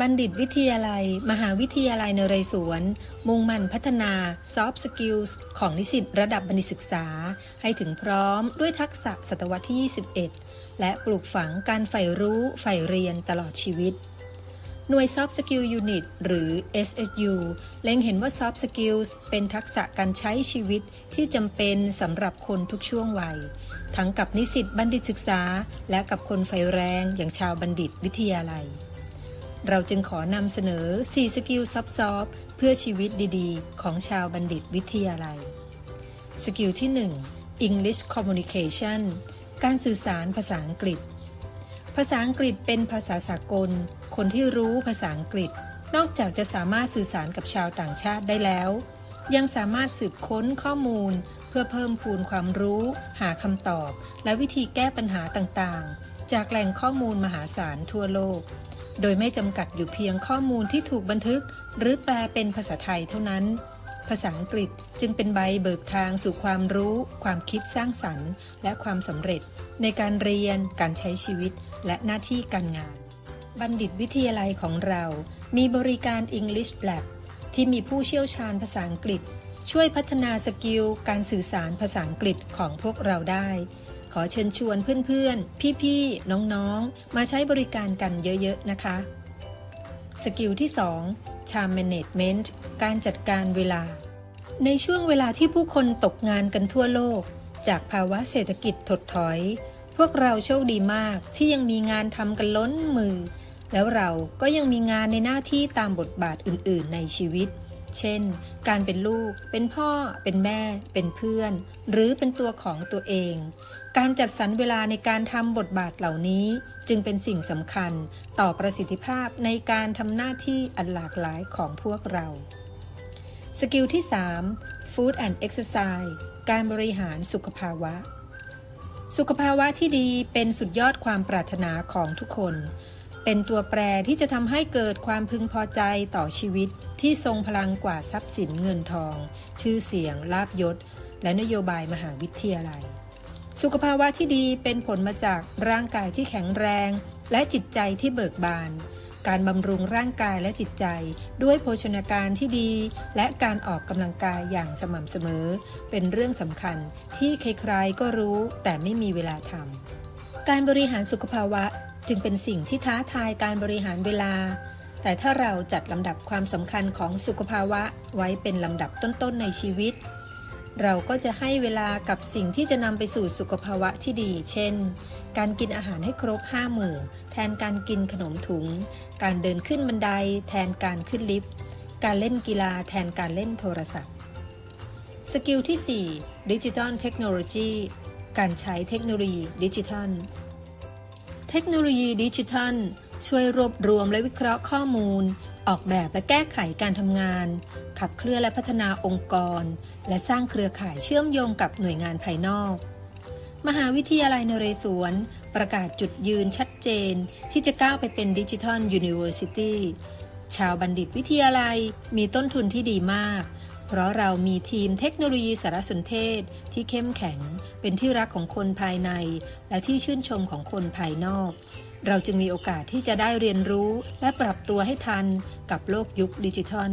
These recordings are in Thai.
บัณฑิตวิทยาลัย มหาวิทยาลัยนเรศวร มุ่งมั่นพัฒนา Soft Skills ของนิสิตระดับบัณฑิตศึกษา ให้ถึงพร้อมด้วยทักษะศตวรรษที่ 21 และปลูกฝังการใฝ่รู้ใฝ่เรียนตลอดชีวิต หน่วย Soft Skill Unit หรือ SSU เล็งเห็นว่า Soft Skills เป็นทักษะการใช้ชีวิตที่จำเป็นสำหรับคนทุกช่วงวัย ทั้งกับนิสิตบัณฑิตศึกษา และกับคนไฟแรงอย่างชาวบัณฑิตวิทยาลัย เราจึงขอนำเสนอ 4 สกิลซับซ้อนเพื่อชีวิตดีๆ ของชาวบัณฑิตวิทยาลัย สกิลที่ 1 English Communication การสื่อสารภาษาอังกฤษ ภาษาอังกฤษเป็นภาษาสากล คนที่รู้ภาษาอังกฤษ นอกจากจะสามารถสื่อสารกับชาวต่างชาติได้แล้ว ยังสามารถสืบค้นข้อมูล เพื่อเพิ่มพูนความรู้ หาคำตอบ และวิธีแก้ปัญหาต่างๆ จากแหล่งข้อมูลมหาศาลทั่วโลก โดยไม่จำกัดอยู่เพียงข้อมูลที่ถูกบันทึก หรือแปลเป็นภาษาไทยเท่านั้น ภาษาอังกฤษจึงเป็นใบเบิกทางสู่ความรู้ ความคิดสร้างสรรค์ และความสำเร็จ ในการเรียน การใช้ชีวิต และหน้าที่การงาน บัณฑิตวิทยาลัยของเรา มีบริการ English Lab ที่มีผู้เชี่ยวชาญภาษาอังกฤษ ช่วยพัฒนาสกิลการสื่อสารภาษาอังกฤษของพวกเราได้ ขอเชิญชวนเพื่อนๆ พี่ๆ น้องๆ มาใช้บริการกันเยอะๆ นะคะ สกิลที่ 2 Time Management การจัดการเวลา ในช่วงเวลาที่ผู้คนตกงานกันทั่วโลก จากภาวะเศรษฐกิจถดถอย พวกเราโชคดีมากที่ยังมีงานทำกันล้นมือ แล้วเราก็ยังมีงานในหน้าที่ตามบทบาทอื่นๆ ในชีวิตเช่น การเป็นลูก เป็นพ่อ เป็นแม่ เป็นเพื่อน หรือเป็นตัวของตัวเอง การจัดสรรเวลาในการทำบทบาทเหล่านี้ จึงเป็นสิ่งสำคัญต่อประสิทธิภาพในการทำหน้าที่อันหลากหลายของพวกเรา สกิลที่ 3 Food and Exercise การบริหารสุขภาวะ สุขภาวะที่ดีเป็นสุดยอดความปรารถนาของทุกคน เป็นตัวแปรที่จะทำให้เกิดความพึงพอใจต่อชีวิตที่ทรงพลังกว่าทรัพย์สินเงินทอง ชื่อเสียงลาบยศ และนโยบายมหาวิทยาลัย สุขภาวะที่ดีเป็นผลมาจากร่างกายที่แข็งแรง และจิตใจที่เบิกบาน การบำรุงร่างกายและจิตใจ ด้วยโภชนาการที่ดี และการออกกำลังกายอย่างสม่ำเสมอ เป็นเรื่องสำคัญที่ใครๆก็รู้แต่ไม่มีเวลาทำการบริหารสุขภาวะจึงเป็นสิ่งที่ท้าทายการบริหารเวลา แต่ถ้าเราจัดลำดับความสำคัญของสุขภาวะไว้เป็นลำดับต้นๆในชีวิต เราก็จะให้เวลากับสิ่งที่จะนำไปสู่สุขภาวะที่ดี เช่น การกินอาหารให้ครบ 5 หมู่ แทนการกินขนมถุง การเดินขึ้นบันได แทนการขึ้นลิฟต์ การเล่นกีฬาแทนการเล่นโทรศัพท์ สกิลที่ 4 ดิจิทัลเทคโนโลยีการใช้เทคโนโลยีดิจิทัล เทคโนโลยีดิจิทัล ช่วยรวบรวมและวิเคราะห์ข้อมูล ออกแบบและแก้ไขการทำงาน ขับเคลื่อนและพัฒนาองค์กร และสร้างเครือข่ายเชื่อมโยงกับหน่วยงานภายนอก มหาวิทยาลัยนเรศวร ประกาศจุดยืนชัดเจน ที่จะก้าวไปเป็นดิจิทัลยูนิเวอร์ซิตี้ชาวบัณฑิตวิทยาลัยมีต้นทุนที่ดีมาก เพราะเรามีทีมเทคโนโลยีสารสนเทศที่เข้มแข็ง เป็นที่รักของคนภายใน และที่ชื่นชมของคนภายนอก เราจึงมีโอกาสที่จะได้เรียนรู้และปรับตัวให้ทันกับโลกยุคดิจิทัล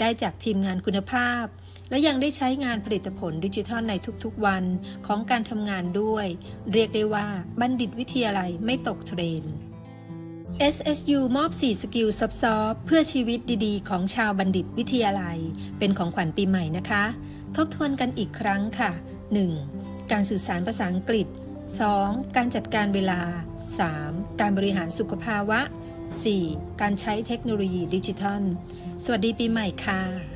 ได้จากทีมงานคุณภาพ และยังได้ใช้งานผลิตผลดิจิทัลในทุกๆวันของการทำงานด้วย เรียกได้ว่าบัณฑิตวิทยาลัยไม่ตกเทรน SSU มอบ 4 สกิลซับซ้อนเพื่อชีวิตดีๆ ของชาวบัณฑิตวิทยาลัย เป็นของขวัญปีใหม่นะคะ ทบทวนกันอีกครั้งค่ะ 1. การสื่อสารภาษาอังกฤษ 2. การจัดการเวลา 3. การบริหารสุขภาวะ 4. การใช้เทคโนโลยีดิจิทัล สวัสดีปีใหม่ค่ะ